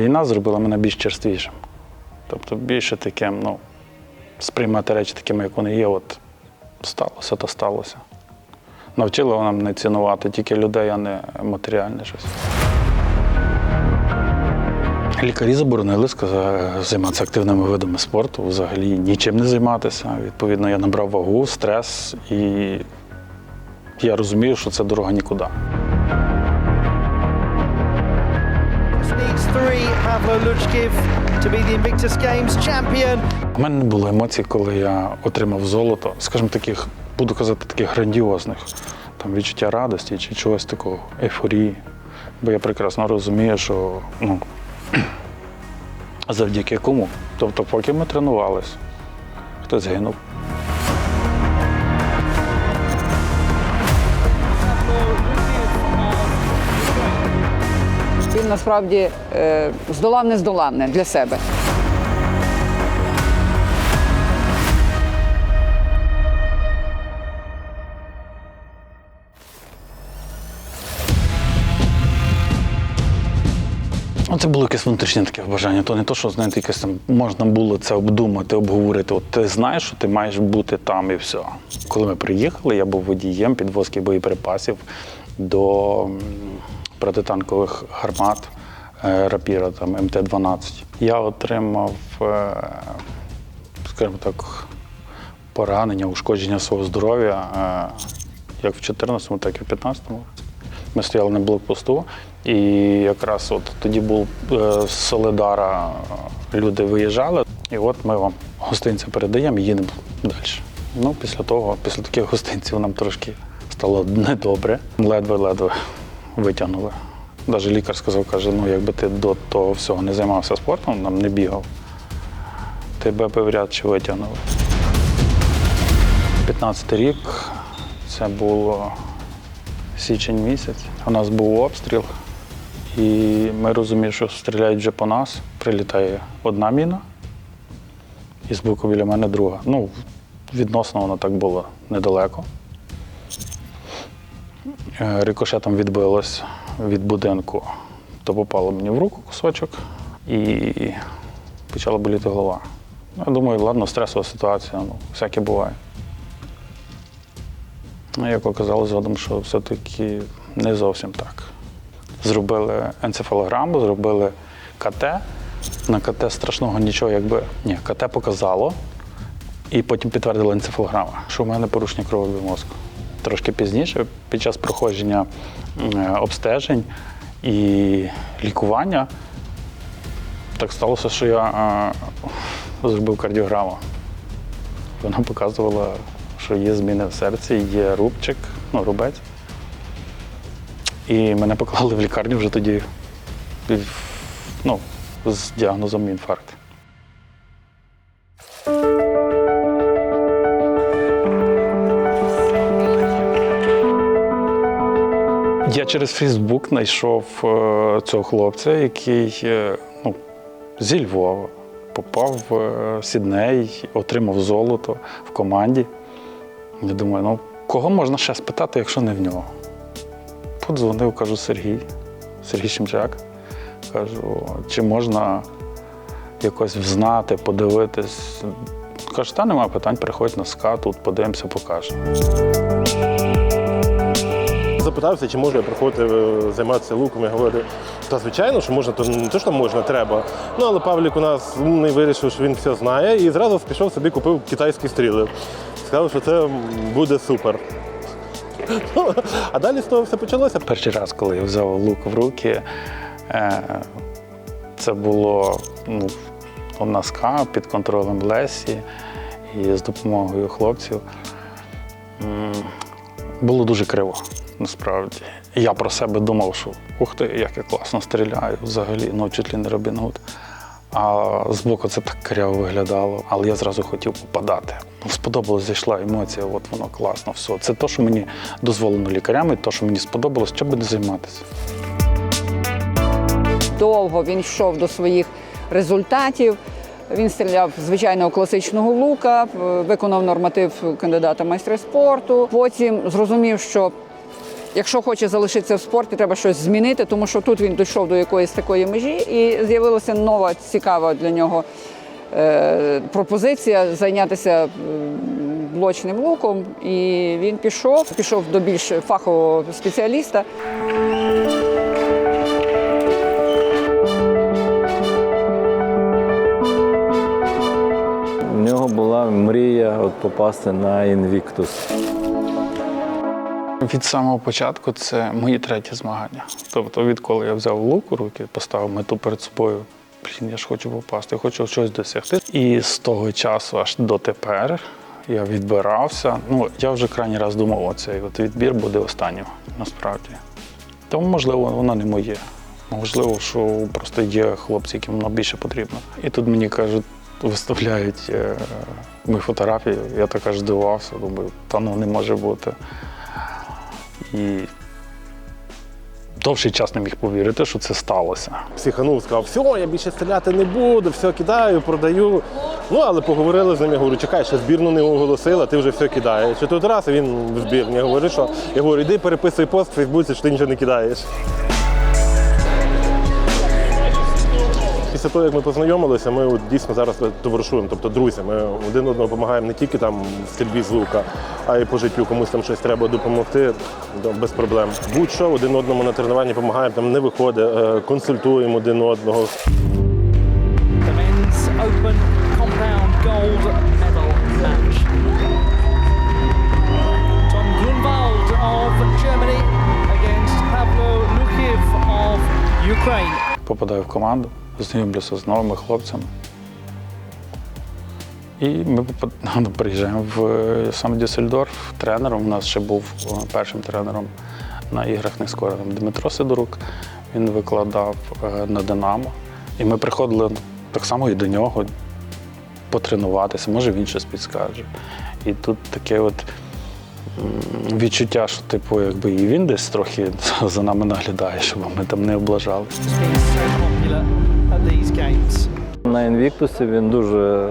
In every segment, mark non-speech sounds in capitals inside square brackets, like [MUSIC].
війна зробила мене більш черствішим. Тобто більше таким, ну, сприймати речі такими, як вони є, от сталося, то сталося. Навчила вона мене цінувати тільки людей, а не матеріальне щось. Лікарі заборонили займатися активними видами спорту, взагалі нічим не займатися. Відповідно, я набрав вагу, стрес, і я розумію, що це дорога нікуди. Pavlo Luchkiv to be the Invictus Games champion. У мене не було емоцій, коли я отримав золото, скажімо, таких, буду казати, таких грандіозних там відчуття радості чи чогось такого, ейфорії. Бо я прекрасно розумію, що ну, [CLEARS THROAT] завдяки кому. Тобто, поки ми тренувалися, хтось загинув. Насправді е, здолав нездоланне для себе. Ну, це було якесь внутрішнє таке бажання. То не то, що знаєте, якесь там можна було це обдумати, обговорити. От ти знаєш, що ти маєш бути там і все. Коли ми приїхали, я був водієм підвозки боєприпасів до протитанкових гармат е, рапіра там МТ-12. Я отримав, е, скажімо так, поранення, ушкодження свого здоров'я е, як в 14-му, так і в 15-му. Ми стояли на блокпосту, і якраз от тоді був з Соледара е, люди виїжджали, і от ми вам гостинця передаємо їдемо далі. Ну, після того, після таких гостинців нам трошки стало недобре. Ледве-ледве витягнули. Навіть лікар сказав, каже, ну якби ти до того всього не займався спортом, нам не бігав, тебе б вряд чи витягнули. 15 рік це було січень місяць. У нас був обстріл, і ми розуміємо, що стріляють вже по нас. Прилітає одна міна, і збоку біля мене друга. Ну, відносно воно так було недалеко. Е, Рикошетом відбилось від будинку, то попало мені в руку кусочок і почала боліти голова. Я думаю, ладно, стресова ситуація, ну, всяке буває. Ну, як оказалось згодом, що все-таки не зовсім так. Зробили енцефалограму, зробили КТ. На КТ страшного нічого, якби. Ні, КТ показало, і потім підтвердила енцефалограма, що в мене порушення кровообігу мозку. Трошки пізніше, під час проходження е, обстежень і лікування, так сталося, що я е, зробив кардіограму. Вона показувала, що є зміни в серці, є рубчик, ну, рубець. І мене поклали в лікарню вже тоді ну, з діагнозом інфаркт. Я через Фейсбук знайшов е, цього хлопця, який е, ну, зі Львова попав в е, Сідней, отримав золото в команді. Я думаю, ну кого можна ще спитати, якщо не в нього? Подзвонив, кажу, Сергій, Сергій Шимчак. Кажу, чи можна якось взнати, подивитись. Каже, та нема питань, приходь на СКА, тут подивимося, покажемо. Запитався, чи можу я приходити е, займатися луком. Я говорю, та звичайно, що можна, то не те, що можна, треба. Ну але Павлік у нас умний вирішив, що він все знає, і зразу пішов собі купив китайські стріли. Сказав, що це буде супер. А далі з того все почалося. Перший раз, коли я взяв лук в руки, е, це було ну, у НАСКА під контролем Лесі і з допомогою хлопців. Було дуже криво, насправді. Я про себе думав, що ух ти, як я класно стріляю, взагалі, ну чуть ли не Робін Гуд. А збоку це так криво виглядало, але я зразу хотів попадати. Сподобалось, зайшла емоція, от воно класно, все. Це те, що мені дозволено лікарями, те, що мені сподобалось, щоб не займатися. Довго він йшов до своїх результатів. Він стріляв звичайного класичного лука, е, виконав норматив кандидата в майстри спорту. Потім зрозумів, що якщо хоче залишитися в спорті, треба щось змінити, тому що тут він дійшов до якоїсь такої межі, і з'явилася нова цікава для нього е, пропозиція зайнятися блочним луком. І він пішов, пішов до більш фахового спеціаліста. У нього була мрія от попасти на інвіктус. Від самого початку це мої треті змагання. Тобто, відколи я взяв лук у руки, поставив мету перед собою. Блін, я ж хочу попасти, я хочу щось досягти. І з того часу аж дотепер я відбирався. Ну, я вже крайній раз думав, оцей от відбір буде останнім, насправді. Тому, можливо, воно не моє. Можливо, що просто є хлопці, яким воно більше потрібно. І тут мені кажуть, виставляють е, мої фотографії. Я так аж здивувався, думаю, та ну не може бути. І довший час не міг повірити, що це сталося. Психанув, сказав, все, я більше стріляти не буду, все кидаю, продаю. Ну, але поговорили з ним, я говорю, чекай, ще збірну не оголосила, ти вже все кидаєш. І тут раз він в збірні. Я що я говорю, йди переписуй пост в Фейсбуці, що ти нічого не кидаєш. Після того, як ми познайомилися, ми от дійсно зараз товаришуємо, тобто друзі. Ми один одного допомагаємо не тільки там в стрільбі з лука, а й по життю комусь там щось треба допомогти без проблем. Будь-що один одному на тренуванні допомагаємо, там не виходить, е, консультуємо один одного. open compound gold Попадаю в команду, знайомлюся з новими хлопцями. І ми [LAUGHS] ну, приїжджаємо в е, сам Дюссельдорф. Тренером у нас ще був е, першим тренером на іграх нескорених Дмитро Сидорук. Він викладав е, на Динамо. І ми приходили так само і до нього потренуватися, може він щось підскаже. І тут таке от відчуття, що типу, якби і він десь трохи [LAUGHS] за нами наглядає, щоб ми там не облажали. На інвіктусі він дуже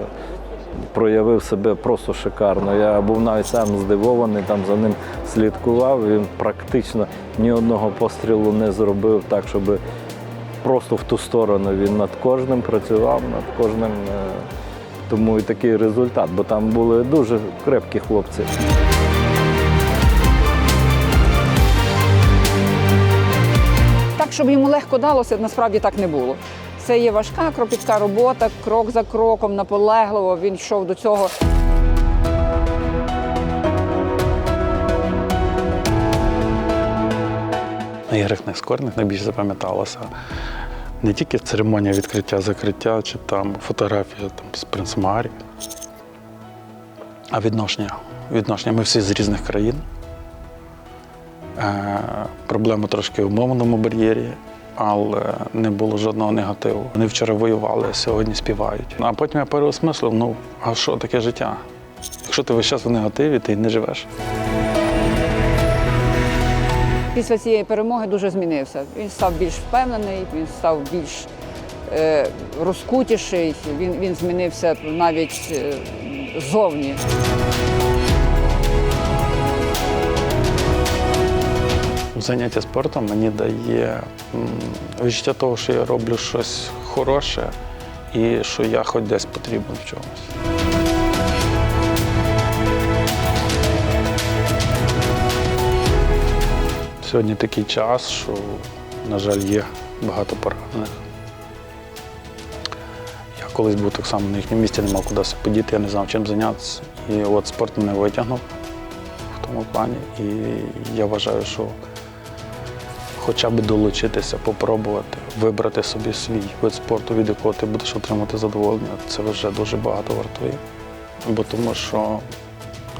проявив себе просто шикарно. Я був навіть сам здивований, там за ним слідкував. Він практично ні одного пострілу не зробив так, щоб просто в ту сторону він над кожним працював, над кожним. е, Тому і такий результат, бо там були дуже крепкі хлопці. Так, щоб йому легко далося, насправді так не було. Це є важка кропітка робота, крок за кроком, наполегливо. Він йшов до цього. На іграх нескорених найбільше запам'яталося не тільки церемонія відкриття, закриття чи там фотографія там, з принцем Гаррі, а відношення. відношення. Ми всі з різних країн. Проблема трошки в мовному бар'єрі, але не було жодного негативу. Вони вчора воювали, а сьогодні співають. А потім я переосмислив, ну, а що таке життя? Якщо ти весь час в негативі, ти не живеш. Після цієї перемоги дуже змінився. Він став більш впевнений, він став більш е, розкутіший, він, він змінився навіть е, зовні. Заняття спортом мені дає відчуття того, що я роблю щось хороше і що я хоч десь потрібен в чомусь. Сьогодні такий час, що, на жаль, є багато поранених. Я колись був так само на їхньому місці, не мав куди подіти, я не знав, чим зайнятися. І от спорт мене витягнув в тому плані. І я вважаю, що хоча б долучитися, попробувати, вибрати собі свій вид спорту, від якого ти будеш отримати задоволення, це вже дуже багато вартує. Бо тому що,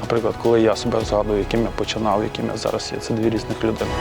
наприклад, коли я себе згадую, яким я починав, яким я зараз є, це дві різних людини.